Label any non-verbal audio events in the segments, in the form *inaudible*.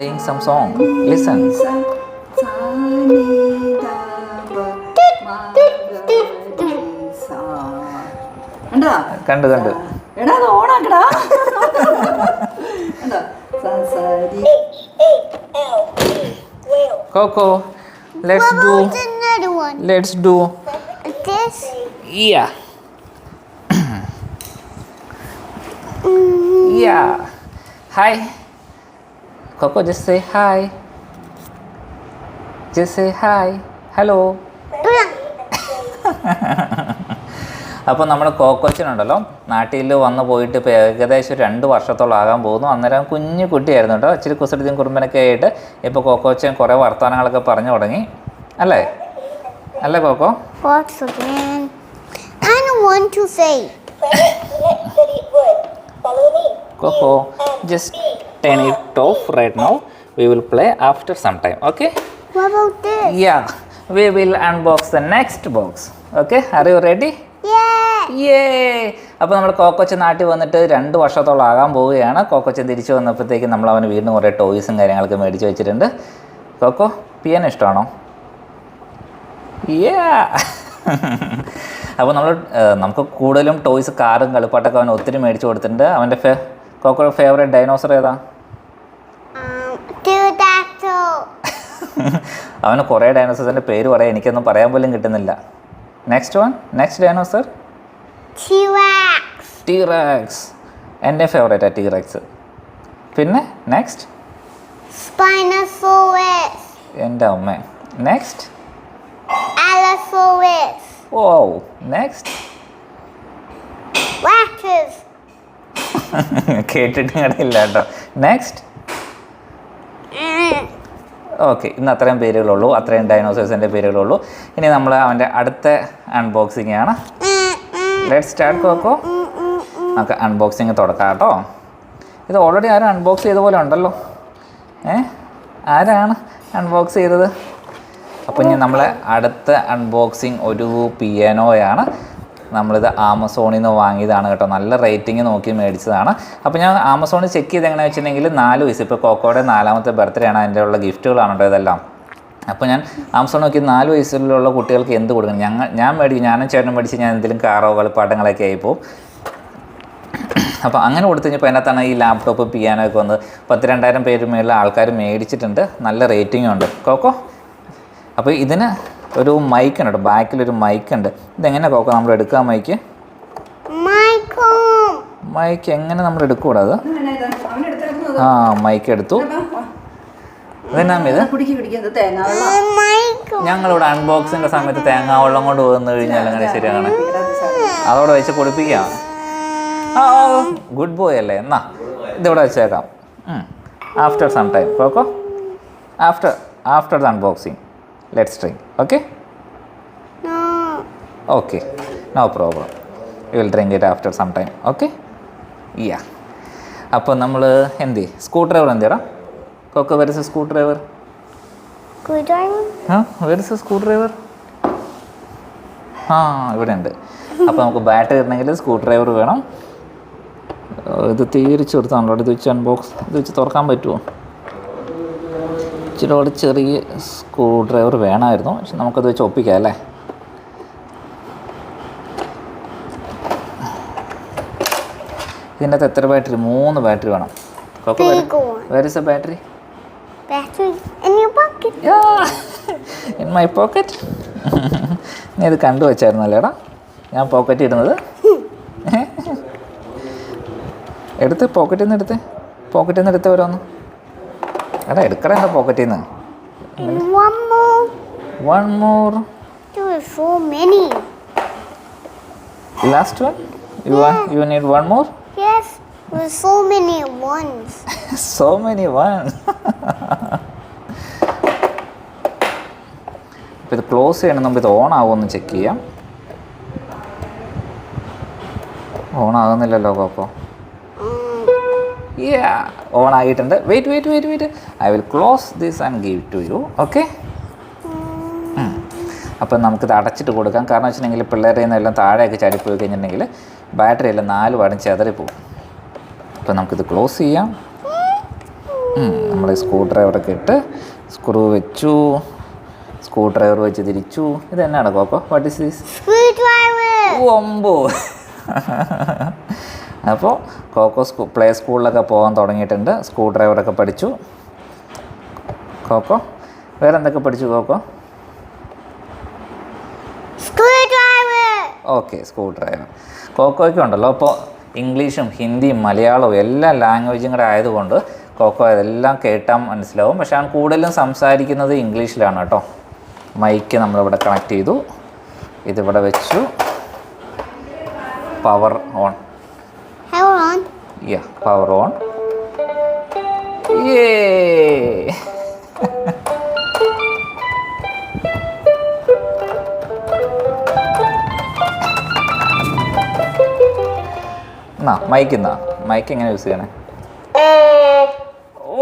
Playing some song. Listen. കണ്ടോ കണ്ടു കണ്ടു എടാ അത് ഓണാക്കടാ കണ്ടോ സസരി Coco, let's What do. about another one? Let's do. This? Yeah. yeah. Hi. Coco, just say hi. Just say hi. Hello. *laughs* അപ്പോൾ നമ്മുടെ കോക്കോച്ചിനുണ്ടല്ലോ നാട്ടിൽ വന്ന് പോയിട്ട് ഇപ്പോൾ ഏകദേശം ഒരു രണ്ട് വർഷത്തോളം ആകാൻ പോകുന്നു അന്നേരം കുഞ്ഞു കുട്ടിയായിരുന്നു കേട്ടോ ഇച്ചിരി കുസൃതിയും കുറുമ്പനൊക്കെ ആയിട്ട് ഇപ്പോൾ കോക്കോച്ചൻ കുറേ വർത്തമാനങ്ങളൊക്കെ പറഞ്ഞു തുടങ്ങി അല്ലേ അല്ലേ Koko? I want to say. *laughs* Coco, just turn it off right now. We will play after some time. Okay? What about this? Yeah. We will unbox the next box. Okay? Are you ready? യേ അപ്പോൾ നമ്മൾ കോക്കോച്ച് നാട്ടിൽ വന്നിട്ട് രണ്ട് വർഷത്തോളം ആകാൻ പോവുകയാണ് കോക്കോച്ച് തിരിച്ചു വന്നപ്പോഴത്തേക്ക് നമ്മൾ അവന് വീണ്ടും കുറേ ടോയ്സും കാര്യങ്ങളൊക്കെ മേടിച്ച് വെച്ചിട്ടുണ്ട് കോക്കോ പിയാനോ ഇഷ്ടമാണോ യാ *laughs* അപ്പോൾ നമ്മൾ നമുക്ക് കൂടുതലും ടോയ്സ് കാറും കളിപ്പാട്ടൊക്കെ അവൻ ഒത്തിരി മേടിച്ച് കൊടുത്തിട്ടുണ്ട് അവന്റെ ഫേ കോക്കോ ഫേവറേറ്റ് ഡൈനോസർ ഏതാ? Um. *laughs* അവന് കുറേ ഡൈനോസേഴ്സിന്റെ പേര് പറയാം. എനിക്കൊന്നും പറയാൻ പോലും കിട്ടുന്നില്ല. Next one next dinosaur. T rex എന്റെ ഫേവറേറ്റാണ് ടീറാക്സ് പിന്നെ നെക്സ്റ്റ്. എന്റെ അമ്മ. നെക്സ്റ്റ്. ഓ നെക്സ്റ്റ്. കേട്ടിട്ട് കണ്ടില്ല കേട്ടോ. നെക്സ്റ്റ്. ഓക്കെ ഇന്ന് അത്രയും പേരുകളുള്ളൂ അത്രയും ഡൈനോസേഴ്സിന്റെ പേരുകളുള്ളൂ ഇനി നമ്മൾ അവന്റെ അടുത്ത അൺബോക്സിംഗ് ആണ് ലെറ്റ് സ്റ്റാർട്ട് mm. നമുക്ക് അൺബോക്സിങ് തുടക്കാം കേട്ടോ. ഇത് ഓൾറെഡി ആരും അൺബോക്സ് ചെയ്ത പോലെ ഉണ്ടല്ലോ. ഏ? ആരാണ് അൺബോക്സ് ചെയ്തത്? അപ്പം ഇനി നമ്മളെ അടുത്ത അൺബോക്സിങ് ഒരു പിയാനോയാണ് നമ്മളിത് ആമസോണിൽ നിന്ന് വാങ്ങിയതാണ് കേട്ടോ. നല്ല റേറ്റിംഗ് നോക്കി മേടിച്ചതാണ്. അപ്പോൾ ഞാൻ ആമസോണിൽ ചെക്ക് ചെയ്ത് എങ്ങനെയാണെന്ന് വെച്ചിട്ടുണ്ടെങ്കിൽ നാല് വയസ്സ് ഇപ്പോൾ കോക്കോയുടെ നാലാമത്തെ ബർത്ത്ഡേ ആണ്. അതിന്റെ ഉള്ള ഗിഫ്റ്റുകളാണ് കേട്ടോ ഇതെല്ലാം. അപ്പോൾ ഞാൻ ആമസോൺ നോക്കി നാല് വയസ്സിലുള്ള കുട്ടികൾക്ക് എന്ത് കൊടുക്കണം? ഞങ്ങൾ ഞാൻ മേടിക്കും. ഞാനും ചേട്ടനും മേടിച്ച് ഞാൻ എന്തെങ്കിലും കാറോ കളിപ്പാട്ടങ്ങളൊക്കെ ആയിപ്പോൾ അപ്പോൾ അങ്ങനെ കൊടുത്തു കഴിഞ്ഞപ്പോൾ അതിനകത്താണ് ഈ ലാപ്ടോപ്പ് പിയാനോ ഒക്കെ വന്ന് പത്ത് രണ്ടായിരം പേര് മേളിൽ ആൾക്കാർ മേടിച്ചിട്ടുണ്ട്. നല്ല റേറ്റിംഗും ഉണ്ട്. കോക്കോ? അപ്പോൾ ഇതിന് ഒരു മൈക്ക് ഉണ്ട് കേട്ടോ. ബാക്കിലൊരു മൈക്ക് ഉണ്ട്. ഇതെങ്ങനെ കോക്ക നമ്മൾ എടുക്കാം മൈക്ക് മൈക്ക് എങ്ങനെ നമ്മൾ എടുക്കൂടാ അത്? ആ മൈക്ക് എടുത്തു. ഇത്. ഞങ്ങളിവിടെ അൺബോക്സിന്റെ സമയത്ത് തേങ്ങാ വെള്ളം കൊണ്ട് വന്നു കഴിഞ്ഞാൽ അങ്ങനെ ശരിയാണ്. അതോടെ വെച്ച് കുടിപ്പിക്കാം ആ ഗുഡ് ബോയ് അല്ലേ? എന്നാ ഇതിവിടെ വെച്ചേക്കാം. After some time Koko after after the unboxing let's drink okay No. Okay no problem you will drink it after some time okay yeah അപ്പോൾ നമ്മൾ എന്ത്? സ്ക്രൂ ഡ്രൈവർ എന്ത് ചെയ്യണം? കൊക്ക വരസ് സ്ക്രൂ ഡ്രൈവർ. ആ വരസ് സ്ക്രൂ ഡ്രൈവർ ആ ഇവിടെ ഉണ്ട് അപ്പോൾ നമുക്ക് ബാറ്ററി ഇടണമെങ്കിൽ സ്ക്രൂ ഡ്രൈവർ വേണം. ഇത് തിരിച്ചു കൊടുത്താണല്ലോ ഇത് വെച്ച് അൺബോക്സ് ഇത് വെച്ച് തുറക്കാൻ പറ്റുമോ? ഇച്ചിരി ചെറിയ സ്ക്രൂ ഡ്രൈവർ വേണമായിരുന്നു. പക്ഷെ നമുക്കത് വെച്ച് ഒപ്പിക്കാം അല്ലേ? ഇതിന്റെ എത്ര ബാറ്ററി? മൂന്ന് ബാറ്ററി വേണം. Big one. Where is a battery in my pocket നീ ഇത് കണ്ടു വെച്ചായിരുന്നല്ലേടാ ഞാൻ പോക്കറ്റ് ഇടുന്നത്. എടുത്ത് പോക്കറ്റിൽ നിന്ന് എടുത്ത്. പോക്കറ്റിൽ നിന്ന് എടുത്ത് ഓരോന്ന് എടാ എടുക്കടാ എന്റെ പോക്കറ്റിൽ നിന്ന് one more. One more There are so many. Last one you you need one more Yes, there's so many ones. So many one അപ്പോൾ ഇത് ക്ലോസ് ചെയ്യണം. മുമ്പ് ഇത് ഓൺ ആവുമെന്ന് ചെക്ക് ചെയ്യാം. ഓൺ ആകുന്നില്ലല്ലോ കോക്കോ ഓൺ ആയിട്ടുണ്ട്. Wait wait wait wait I will close this and give to you okay അപ്പം നമുക്കിത് അടച്ചിട്ട് കൊടുക്കാം. കാരണം വെച്ചിട്ടുണ്ടെങ്കിൽ പിള്ളേരെ നിന്നെല്ലാം താഴെയൊക്കെ ചാടിപ്പോയി കഴിഞ്ഞിട്ടുണ്ടെങ്കിൽ ബാറ്ററി എല്ലാം നാല് പാടും ചെതറിപ്പോവും അപ്പം നമുക്കിത് ക്ലോസ് ചെയ്യാം. നമ്മൾ സ്ക്രൂ ഡ്രൈവറൊക്കെ ഇട്ട് സ്ക്രൂ വെച്ചു. സ്ക്രൂ ഡ്രൈവർ വെച്ച് തിരിച്ചു. ഇത് എന്നാണ് കോക്കോ വാട്ട് ഇസ് ദിസ്. ഒമ്പോ അപ്പോൾ കോക്കോ സ്കൂ പ്ലേ സ്കൂളിലൊക്കെ പോകാൻ തുടങ്ങിയിട്ടുണ്ട്. സ്ക്രൂ ഡ്രൈവറൊക്കെ പഠിച്ചു. കോക്കോ വേറെ എന്തൊക്കെ പഠിച്ചു കോക്കോ. ഓക്കെ സ്ക്രൂ ഡ്രൈവർ കോക്കോയ്ക്ക് ഉണ്ടല്ലോ. അപ്പോൾ ഇംഗ്ലീഷും ഹിന്ദിയും മലയാളവും എല്ലാ ലാംഗ്വേജും കൂടെ ആയതുകൊണ്ട് കോക്കോ അതെല്ലാം കേട്ടാൽ മനസ്സിലാവും. പക്ഷെ അവൻ കൂടുതലും സംസാരിക്കുന്നത് ഇംഗ്ലീഷിലാണ് കേട്ടോ. മൈക്ക് നമ്മളിവിടെ കണക്ട് ചെയ്തു. ഇതിവിടെ വെച്ചു. Power on Hold on. Yeah, power on. Yay! എന്നാ *laughs* മൈക്ക് എന്നാ മൈക്ക് എങ്ങനെ യൂസ് ചെയ്യണേ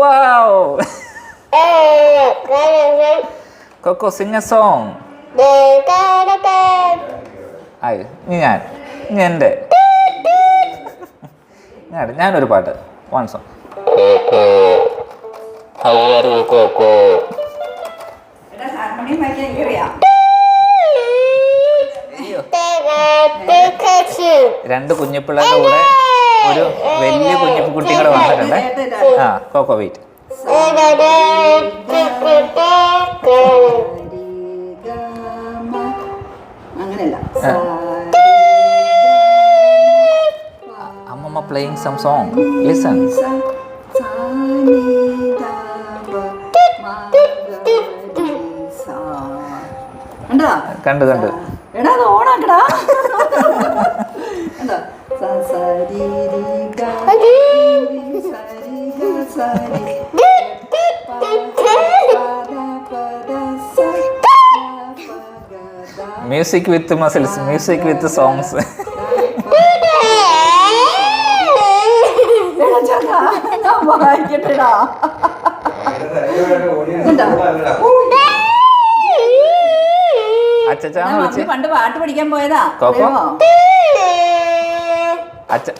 wow Koko sing a song ആയി ഞാൻ എന്റെ ഞാൻ ഞാനൊരു പാട്ട്. വൺ സോങ് രണ്ട് കുഞ്ഞിപ്പിള്ളേരുടെ കൂടെ ഒരു വലിയ കുഞ്ഞു കൂടെ വന്നിട്ടുണ്ട്. ആ കോക്കോ വെയിറ്റ് അങ്ങനെയല്ല. പ പ ദ പ ദ സ പ പ ഗ the music with muscles music with songs ഞാൻ പണ്ട് പാട്ട് പഠിക്കാൻ പോയതാ.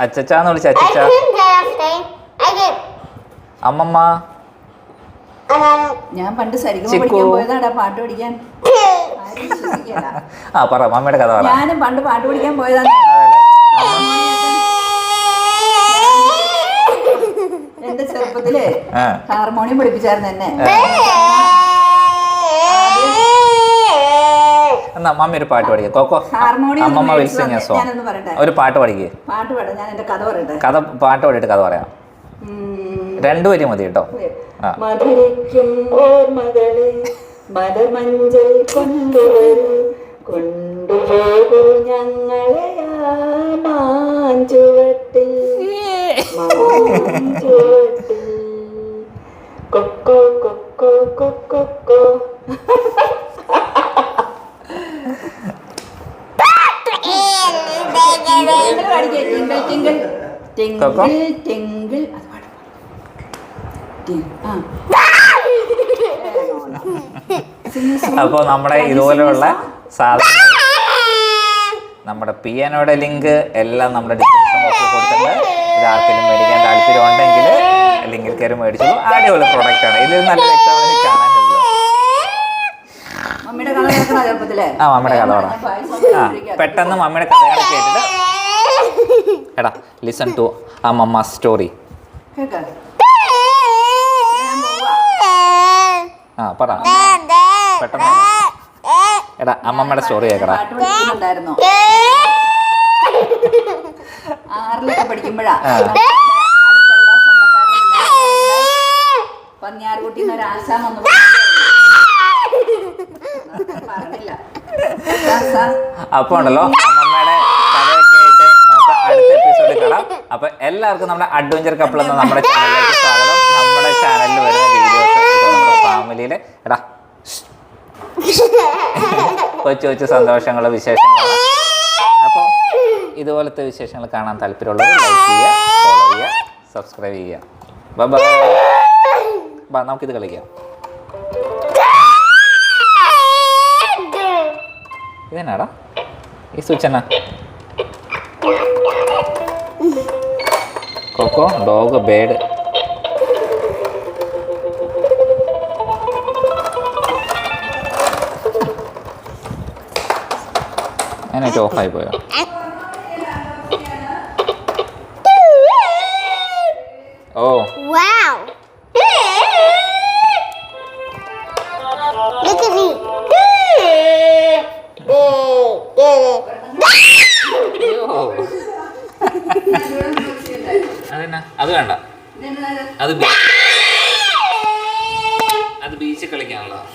അച്ചച്ചാന്ന് വിളിച്ച് അച്ചച്ച അമ്മമ്മ. ഞാൻ പണ്ട് സരിഗമ. പഠിക്കാൻ പോയതാടാ പാട്ട് പഠിക്കാൻ. *laughs* ആ പറ മമ്മിയുടെ കഥ പറ. ഞാനും പണ്ട് പാട്ട് പഠിക്കാൻ പോയതാ ചെറുപ്പത്തിൽ ഹാർമോണിയം പഠിപ്പിച്ചായിരുന്നു എന്നെ. എന്നാ മമ്മി ഒരു പാട്ട് പഠിക്കുക കൊക്കോ അമ്മമ്മ വിൽസിംഗ് സോ ഒരു പാട്ട് പഠിക്കുക പാട്ട് പാടാം. ഞാൻ എന്റെ കഥ പറയട്ടെ? കഥ പാട്ട് പാടിയിട്ട് കഥ പറയാം. രണ്ടു വരി മതി കേട്ടോ. മധുരയ്ക്കും ഓർമ്മകളെ മലമഞ്ചൽ കൊണ്ടുവരും. കൊണ്ടുപോകൂ ഞങ്ങളെ ടിങ്കിൾ ആ. *laughs* അപ്പോൾ നമ്മുടെ ഇതുപോലെയുള്ള സാധനങ്ങൾ നമ്മുടെ പിയാനോയുടെ ലിങ്ക് എല്ലാം നമ്മുടെ ഡിസ്ക്രിപ്ഷൻ ബോക്സിൽ കൊടുത്തിട്ടുണ്ട്. ഇതാർക്കെങ്കിലും മേടിക്കാൻ താല്പര്യം ഉണ്ടെങ്കിൽ ലിങ്കിൽ കയറി മേടിച്ചു അടിപൊളി പ്രോഡക്റ്റ് ആണ്. ഇതിൽ നല്ല എക്സാമ്പിൾ കാണാനുള്ളൂ മമ്മിയുടെ കഥ കേൾക്കണോ ആ മമ്മിയുടെ കഥ ആ പെട്ടെന്ന് മമ്മിയുടെ കഥകൾ കേട്ടിട്ട്. എടാ ലിസൺ ടു ആ മമ്മ സ്റ്റോറി. ആ പറ. പെട്ടെന്ന് എടാ അമ്മമ്മയുടെ സ്റ്റോറി കേക്കടാ ആറിലൊക്കെ പഠിക്കുമ്പോഴാ. പന്നിയാർകുട്ടി വന്നു പറഞ്ഞില്ല. സാർ, ഉണ്ടല്ലോ അമ്മമ്മയുടെ കഥയൊക്കെ ആയിട്ട് നമുക്ക് അടുത്ത എപ്പിസോഡിൽ കാണാം അപ്പൊ എല്ലാവർക്കും നമ്മുടെ അഡ്വഞ്ചർ കപ്പിൾ എന്ന നമ്മുടെ ചാനലിലേക്ക് സ്വാഗതം. നമ്മുടെ ചാനലിൽ വരുന്ന വീഡിയോസ് നമ്മുടെ ഫാമിലിയിലെ എടാ കൊച്ചു കൊച്ചു സന്തോഷങ്ങളും വിശേഷങ്ങളും അപ്പോൾ ഇതുപോലത്തെ വിശേഷങ്ങൾ കാണാൻ താല്പര്യമുള്ളവർ ലൈക്ക് ചെയ്യുക ഫോളോ ചെയ്യുക സബ്സ്ക്രൈബ് ചെയ്യുക. ബൈ ബാ നമുക്കിത് കളിക്കാം. ഇതെന്നാടാ? ഈ സ്വിച്ച് എന്നാ? നോക്കോ. ഡോഗ് ബേഡ് അതിനായിട്ട് ഓഫായി പോയോ? ഓ. Oh. *laughs* അതെന്നാ. അത് വേണ്ട. അത് ബീച്ച് *laughs* അത് ബീച്ചിൽ കളിക്കാനുള്ള